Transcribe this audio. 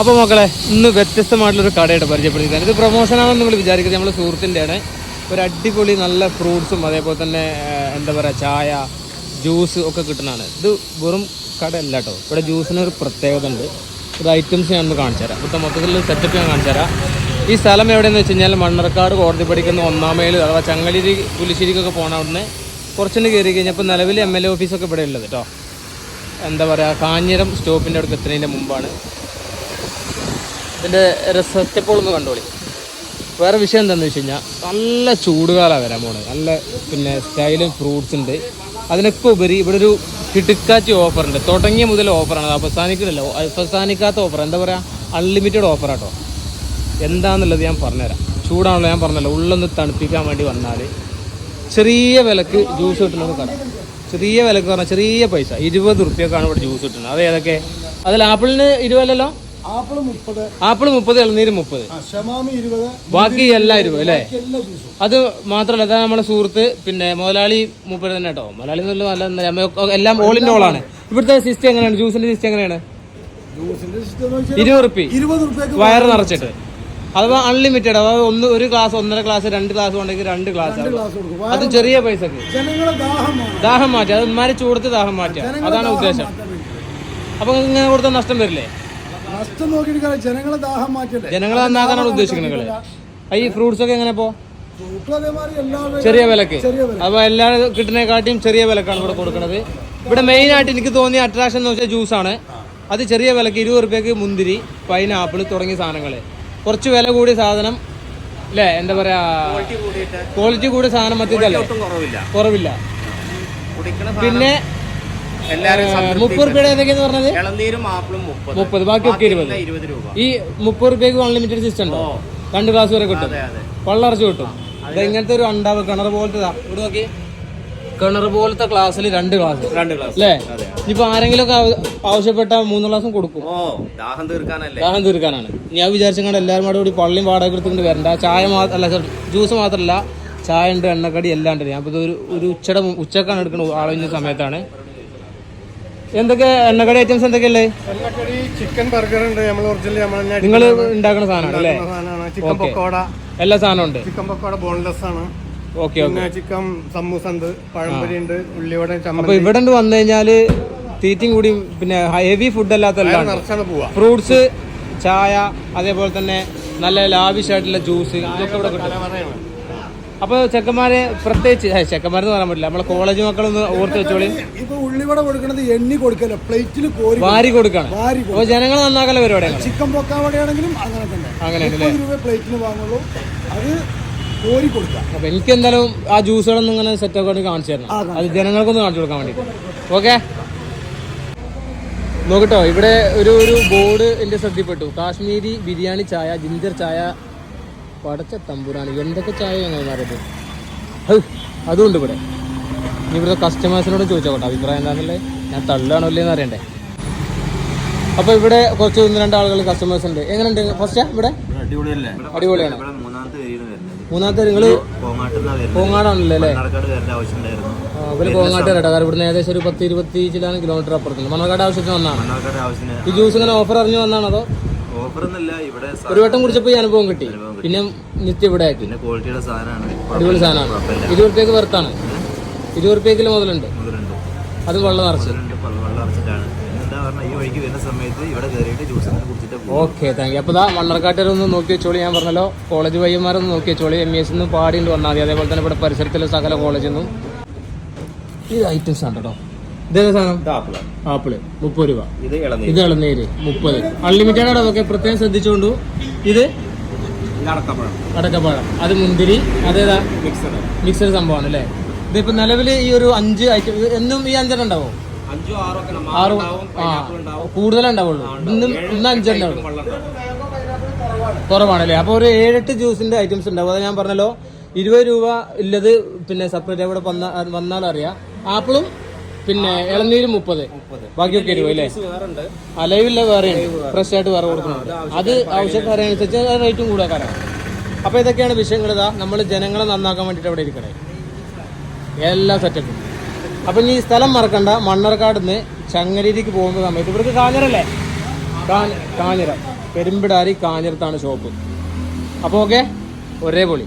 അപ്പോൾ മക്കളെ ഇന്ന് വ്യത്യസ്തമായിട്ടുള്ളൊരു കടയായിട്ട് പരിചയപ്പെടുത്തിക്കാൻ ഇത് പ്രൊമോഷനാണെന്ന് നിങ്ങൾ വിചാരിക്കുന്നത് നമ്മുടെ സുഹൃത്തിന്റെയാണ് ഒരു അടിപൊളി നല്ല ഫ്രൂട്ട്സും അതേപോലെ തന്നെ എന്താ പറയുക ചായ ജ്യൂസ് ഒക്കെ കിട്ടുന്നതാണ്. ഇത് വെറും കടയല്ല കേട്ടോ ഇവിടെ ജ്യൂസിന് ഒരു പ്രത്യേകത ഉണ്ട്. ഒരു ഐറ്റംസ് ഞാൻ ഒന്ന് കാണിച്ചു തരാം. ഇവിടുത്തെ മൊത്തത്തിലുള്ള സെറ്റപ്പ് ഞാൻ കാണിച്ചു തരാം. ഈ സ്ഥലം എവിടെയെന്ന് വെച്ച് കഴിഞ്ഞാൽ മണ്ണർക്കാട് കോടതി പഠിക്കുന്ന ഒന്നാം അഥവാ ചങ്ങലിരി പുലിശ്ശേരിക്കൊക്കെ പോകണ അവിടുന്ന് കുറച്ചുകൊണ്ട് കയറി കഴിഞ്ഞപ്പോൾ നിലവിൽ എം എൽ എ ഓഫീസൊക്കെ ഇവിടെ ഉള്ളത് കേട്ടോ എന്താ പറയുക കാഞ്ഞിരം സ്റ്റോപ്പിന്റെ അടുത്ത് എത്തുന്നതിന്റെ മുമ്പാണ്. ഇതിന്റെ സെറ്റപ്പോൾ ഒന്ന് കണ്ടോളി. വേറെ വിഷയം എന്താണെന്ന് വെച്ച് കഴിഞ്ഞാൽ നല്ല ചൂടുകാലമാണ് വരാൻ പോണത്. നല്ല പിന്നെ സ്റ്റൈലും ഫ്രൂട്ട്സ് ഉണ്ട്. അതിനൊക്കെ ഉപരി ഇവിടെ ഒരു കിടുക്കാച്ചി ഓഫറുണ്ട് തുടങ്ങിയ മുതൽ ഓഫറാണ് അത് അവസാനിക്കുന്നില്ല. അവസാനിക്കാത്ത ഓഫർ എന്താ പറയുക അൺലിമിറ്റഡ് ഓഫറാട്ടോ എന്താണെന്നുള്ളത് ഞാൻ പറഞ്ഞുതരാം. ചൂടാണല്ലോ ഞാൻ പറഞ്ഞല്ലോ. ഉള്ളൊന്ന് തണുപ്പിക്കാൻ വേണ്ടി വന്നാൽ ചെറിയ വിലക്ക് ജ്യൂസ് കിട്ടുന്നത് കട ചെറിയ വിലക്ക് പറഞ്ഞാൽ ചെറിയ പൈസ. ഇരുപത് റുപ്യക്കാണ് ഇവിടെ ജ്യൂസ് കിട്ടുന്നത്. അത് ഏതൊക്കെ? അതിൽ ആപ്പിളിന് ഇരുപതല്ലോ ആപ്പിൾ മുപ്പത്. ഇളനീര് മുപ്പത് ബാക്കി എല്ലാം ഇരുപത് അല്ലേ? അത് മാത്രല്ല അതാ നമ്മളെ സുഹൃത്ത് പിന്നെ മുതലാളി മുപ്പത് തന്നെ കേട്ടോ. മുതലാളി നല്ല നല്ല എല്ലാം ഓൾ ആണ്. ഇവിടുത്തെ സിസ്റ്റം എങ്ങനെയാണ്? ജ്യൂസിന്റെ സിസ്റ്റം എങ്ങനെയാണ്? ഇരുപത് റുപ്പി. വയറ് നിറച്ചിട്ട്. അഥവാ അൺലിമിറ്റഡ് അതായത് ഒന്ന് ഒരു ക്ലാസ് ഒന്നര ക്ലാസ് രണ്ട് ക്ലാസ് ഉണ്ടെങ്കിൽ രണ്ട് ഗ്ലാസ് ഗ്ലാസ് അത് ചെറിയ പൈസക്ക്. ദാഹം മാറ്റുക അത് ഉമ്മാരെ ചൂടത്ത് ദാഹം മാറ്റുക അതാണ് ഉദ്ദേശം. അപ്പൊ ഇങ്ങനെ കൊടുത്താൽ നഷ്ടം വരില്ലേ? നഷ്ടം നോക്കിയിട്ട് ജനങ്ങളെ ദാഹം മാറ്റല്ലേ ജനങ്ങളെ നന്നാക്കാനാണ് ഉദ്ദേശിക്കുന്നത് ഈ ഫ്രൂട്ട്സ് ഒക്കെ എങ്ങനെ പോ ചെറിയ വിലക്ക്. ചെറിയ അപ്പൊ എല്ലാ കിട്ടുന്നതിനെക്കാട്ടിയും ചെറിയ വിലക്കാണ് ഇവിടെ കൊടുക്കുന്നത്. ഇവിടെ മെയിൻ ആയിട്ട് എനിക്ക് തോന്നിയ അട്രാക്ഷൻ എന്ന് വെച്ചാൽ ജ്യൂസാണ് അത് ചെറിയ വിലക്ക് ഇരുപത് റുപ്യക്ക് മുന്തിരി പൈനാപ്പിൾ തുടങ്ങിയ സാധനങ്ങൾ കുറച്ച് വില കൂടിയ സാധനം അല്ലേ എന്താ പറയാ ക്വാളിറ്റി കൂടിയ സാധനം മറ്റേ കുറവില്ല. കുറവില്ല. കുടിക്കണ പിന്നെ മുപ്പത് റുപ്യയുടെ ഏതൊക്കെയെന്ന് പറഞ്ഞത്? ഇളനീരും ആപ്പിളും മുപ്പത്. മുപ്പത്. ബാക്കിയൊക്കെ ഇരുപത്. ഈ മുപ്പത് റുപ്യക്ക് അൺലിമിറ്റഡ് സിസ്റ്റം ഉണ്ടോ? രണ്ട് ഗ്ലാസ് വരെ കിട്ടും. അതെ അതെ. വെള്ളറച്ച് കിട്ടും. ഇത് ഇങ്ങനത്തെ ഒരു അണ്ടാവ് കിണർ പോലത്തെ ഇവിടെ നോക്കി. കിണർ പോലത്തെ ക്ലാസ്സിൽ രണ്ട് ഗ്ലാസ് രണ്ട് ഗ്ലാസ് അല്ലേ? ഇപ്പൊ ആരെങ്കിലും ഒക്കെ ആവശ്യപ്പെട്ട മൂന്ന് ക്ലാസ്സും കൊടുക്കും. ദാഹം തീർക്കാനല്ലേ? ദാഹം തീർക്കാനാണ്. ഞാൻ വിചാരിച്ചങ്ങാണ്ട് എല്ലാവരും കൂടെ കൂടി പള്ളിയും വാടക എടുത്തുകൊണ്ട് വരണ്ട. ചായ മാത്രം അല്ല ജ്യൂസ് മാത്രമല്ല ചായ ഉണ്ട് എണ്ണക്കടി എല്ലാം ഉണ്ട്. ഞാൻ ഇപ്പോൾ ഒരു ഒരു ഉച്ചയുടെ ഉച്ചക്കാണ് എടുക്കുന്നത് ആളൊഴിഞ്ഞ സമയത്താണ്. എന്തൊക്കെ എണ്ണക്കടി ഐറ്റംസ് എന്തൊക്കെയല്ലേ എണ്ണക്കടി ചിക്കൻ ബർഗർ ഉണ്ട്. നമ്മൾ ഒറിജിനൽ നമ്മൾ നിങ്ങൾ ഉണ്ടാക്കുന്ന സാധനമാണ്. അല്ലേ ചിക്കൻ പക്കോട. എല്ലാ സാധനവും ഉണ്ട്. ചിക്കൻ പക്കോട ബോൺലെസ് ആണ്. ഓക്കെ ചിക്കൻ സമൂസ ഉണ്ട് പഴംപൊരി ഉണ്ട് ഉള്ളിവട അപ്പൊ ഇവിടെ വന്നു കഴിഞ്ഞാൽ തീറ്റയും കൂടി പിന്നെ ഹെവി ഫുഡ് അല്ലാത്ത ഫ്രൂട്ട്സ് ചായ അതേപോലെ തന്നെ നല്ല ലാവിഷ് ആയിട്ടുള്ള ജ്യൂസ് ഇതൊക്കെ ഇവിടെ കിട്ടും. അപ്പൊ ചെക്കന്മാരെ പ്രത്യേകിച്ച് ചെക്കന്മാരെന്ന് പറയാൻ പറ്റില്ല. നമ്മളെ കോളേജ് മക്കളൊന്ന് ഓർത്ത് വെച്ചോളി. ഇപ്പൊ ഉള്ളിവട കൊടുക്കണത് എണ്ണി കൊടുക്കല്ല? പ്ലേറ്റിൽ കോരി വാരി കൊടുക്കണം. വാരി അപ്പൊ ജനങ്ങൾ നന്നാക്കല പരിപാടിയാണ് ചിക്കൻ പൊക്കാവടയാണെങ്കിലും അങ്ങനെ തന്നെ. അങ്ങനെ രൂപ പ്ലേറ്റിന് വാങ്ങുള്ളൂ. അത് കോരി കൊടുക്കാം. അപ്പൊ എനിക്ക് എന്തായാലും ആ ജ്യൂസുകളൊന്നും ഇങ്ങനെ സെറ്റ് ആക്കി കാണിച്ചു തരണം. അത് ജനങ്ങൾക്കൊന്ന് കാണിച്ചു കൊടുക്കാൻ വേണ്ടി. ഓക്കെ? നോക്കട്ടോ ഇവിടെ ഒരു ഒരു ബോർഡ് എന്റെ ശ്രദ്ധയിൽപ്പെട്ടു കാശ്മീരി ബിരിയാണി ചായ ജിഞ്ചർ ചായ പടച്ച തമ്പുരാണ് എന്തൊക്കെ ചായ ഞങ്ങൾ അറിയത് അതുകൊണ്ട് ഇവിടെ. ഇനി ഇവിടുത്തെ കസ്റ്റമേഴ്സിനോട് ചോദിച്ചോട്ടെ. അഭിപ്രായം എന്താണെന്നുള്ളത് ഞാൻ തള്ളാണോ ഇല്ലേന്ന് അറിയണ്ടേ? അപ്പൊ ഇവിടെ കുറച്ച് ഒന്ന് രണ്ട് ആളുകൾ കസ്റ്റമേഴ്സ് ഉണ്ട്. എങ്ങനെയുണ്ട് ഫസ്റ്റ് ഇവിടെ? അടിപൊളിയാണ്. മൂന്നാമത്തെ അല്ലേ? ആവശ്യമുണ്ടായിരുന്നു. ആ, ഇവർ കോങ്ങാട്ട് കേട്ടോ കാരണം ഇവിടുന്ന് ഏകദേശം ഒരു പത്ത് ഇരുപത്തി ചിലാണ് കിലോമീറ്റർ അപ്പുറത്തുണ്ട് മണ്ണാർക്കാട് ആവശ്യത്തിന് വന്നാണ്? ഈ ജ്യൂസ് ഇങ്ങനെ ഓഫർ അറിഞ്ഞു വന്നാണോ അതോ? ഓഫർ ഇവിടെ ഒരു വട്ടം കുടിച്ചപ്പോൾ ഈ അനുഭവം കിട്ടി. പിന്നെ നിത്യം ഇവിടെ ആക്കി പിന്നെ ക്വാളിറ്റിയുടെ സാധനമാണ്. അടിപൊളി സാധനമാണ്. ഇരുപത് റുപ്യക്ക് വെറുത്താണ്. ഇരുപത് റുപ്യക്കിൽ മുതലുണ്ട്. മുതലുണ്ട്. അത് വെള്ളം നിറച്ച്. വെള്ളം എന്താ പറഞ്ഞാൽ ഈ വഴിക്ക് വരുന്ന സമയത്ത് ഇവിടെ കയറിയിട്ട് ജ്യൂസ് കുടിച്ചിട്ട് ഓക്കെ താങ്ക് യു അപ്പോൾ ഇതാ മണ്ണർക്കാട്ടരൊന്ന് നോക്കി വെച്ചോളി. ഞാൻ പറഞ്ഞല്ലോ കോളേജ് വൈകുന്നേരം നോക്കി വെച്ചോളി. എം എസ് നിന്ന് പാടിയിട്ട് വന്നാൽ മതി. അതേപോലെ തന്നെ ഇവിടെ പരിസരത്തിലെ സകല കോളേജിൽ നിന്നും ഇത് ഐറ്റംസ് ആണ് കേട്ടോ ഇതേതാ സാധനം? ആപ്പിൾ. മുപ്പത് രൂപ. ഇത് ഇളനീര്. മുപ്പത്. അൺലിമിറ്റഡ് ആണ് അതൊക്കെ. പ്രത്യേകം ശ്രദ്ധിച്ചുകൊണ്ടു ഇത് അടക്കപ്പഴം. അത് മുന്തിരി. അതേതാ? മിക്സഡ്. മിക്സഡ് സംഭവമാണ് അല്ലേ? ഇതിപ്പോ നിലവിൽ ഈ ഒരു അഞ്ച് ഐറ്റം എന്നും ഈ അഞ്ചെണ്ണം ഉണ്ടാവും? ആറോ ഇന്നും ഇന്ന് കുറവാണല്ലേ അപ്പോൾ ഒരു ഏഴെട്ട് ജ്യൂസിന്റെ ഐറ്റംസ് ഉണ്ടാവും. അത് ഞാൻ പറഞ്ഞല്ലോ. ഇരുപത് രൂപ ഉള്ളത് പിന്നെ സെപ്പറേറ്റ് അവിടെ വന്ന വന്നാൽ അറിയാം ആപ്പിളും പിന്നെ ഇളനീര് മുപ്പത്. ബാക്കിയൊക്കെ ഇരുപത് അല്ലേ? അലൈവില്ല വേറെ ഫ്രഷ് ആയിട്ട് വേറെ കൊടുക്കുന്നുണ്ട് അത് ആവശ്യക്കാരനുസരിച്ച് റേറ്റും കൂടാക്കാരാണ് അപ്പൊ ഇതൊക്കെയാണ് വിഷയങ്ങൾ ഇതാ. നമ്മൾ ജനങ്ങളെ നന്നാക്കാൻ വേണ്ടിട്ട് അവിടെ ഇരിക്കണേ. എല്ലാ സെറ്റപ്പും. അപ്പൊ ഈ സ്ഥലം മറക്കണ്ട. മണ്ണർക്കാട് നിന്ന് ചങ്ങരയിലേക്ക് പോകുന്ന സമയത്ത് ഇവർക്ക് കാഞ്ഞിരല്ലേ കാഞ്ഞ- കാഞ്ഞിര പെരുമ്പിടാരി കാഞ്ഞിരത്താണ് ഷോപ്പ് അപ്പോൾ ഓക്കെ ഒരേ പൊളി.